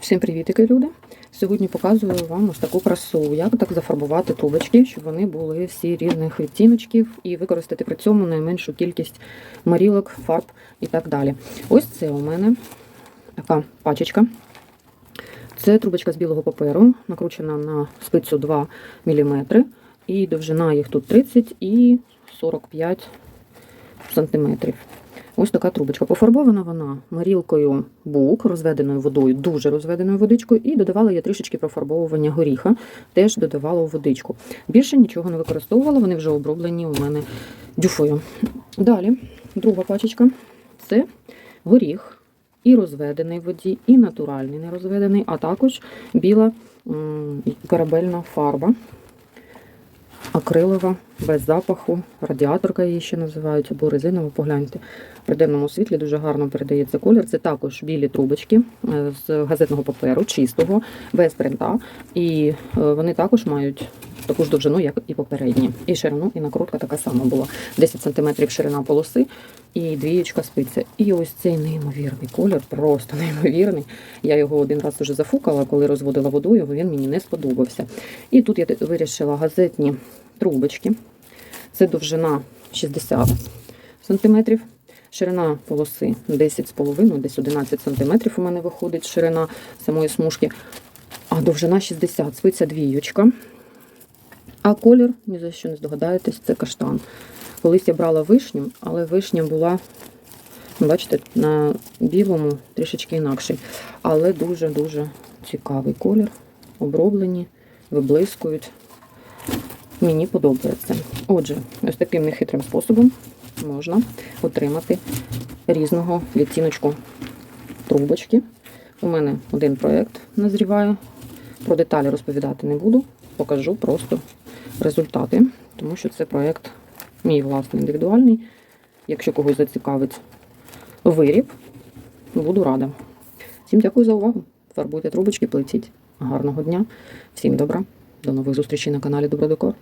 Всім привітики, люди! Сьогодні показую вам ось таку красу, як так зафарбувати трубочки, щоб вони були всі різних відтіночків і використати при цьому найменшу кількість марілок, фарб і так далі. Ось це у мене така пачечка. Це трубочка з білого паперу, накручена на спицю 2 мм, і довжина їх тут 30 і 45 сантиметрів. Ось така трубочка. Пофарбована вона марілкою бук, розведеною водою, дуже розведеною водичкою, і додавала я трішечки профарбовування горіха, теж додавала у водичку. Більше нічого не використовувала, вони вже оброблені у мене дюфою. Далі, друга пачечка це горіх і розведений в воді, і натуральний не розведений, а також біла м, корабельна фарба. Акрилова, без запаху, радіаторка її ще називають, або резинова, погляньте. При денному світлі дуже гарно передається колір. Це також білі трубочки е, з газетного паперу, чистого, без принта. І е, вони також мають таку ж довжину, як і попередні. І ширину, і накрутка така сама була. 10 см ширина полоси і двієчка спиця. І ось цей неймовірний колір, просто неймовірний. Я його один раз вже зафукала, коли розводила водою, він мені не сподобався. І тут я вирішила газетні трубочки. Це довжина 60 см, ширина полоси 10,5, десь 11 см у мене виходить ширина самої смужки, а довжина 60 спиця двіючка. А колір, ні за що не здогадаєтесь, це каштан. Колись я брала вишню, але вишня була, бачите, на білому трішечки інакший. Але дуже-дуже цікавий колір. Оброблені, виблискують. Мені подобається. Отже, ось таким нехитрим способом можна отримати різного відтіночку трубочки. У мене один проєкт назріває. Про деталі розповідати не буду. Покажу просто результати, тому що це проєкт мій власний індивідуальний. Якщо когось зацікавить виріб, буду рада. Всім дякую за увагу. Фарбуйте трубочки, плетіть. Гарного дня, всім добра. До нових зустрічей на каналі Добродекор.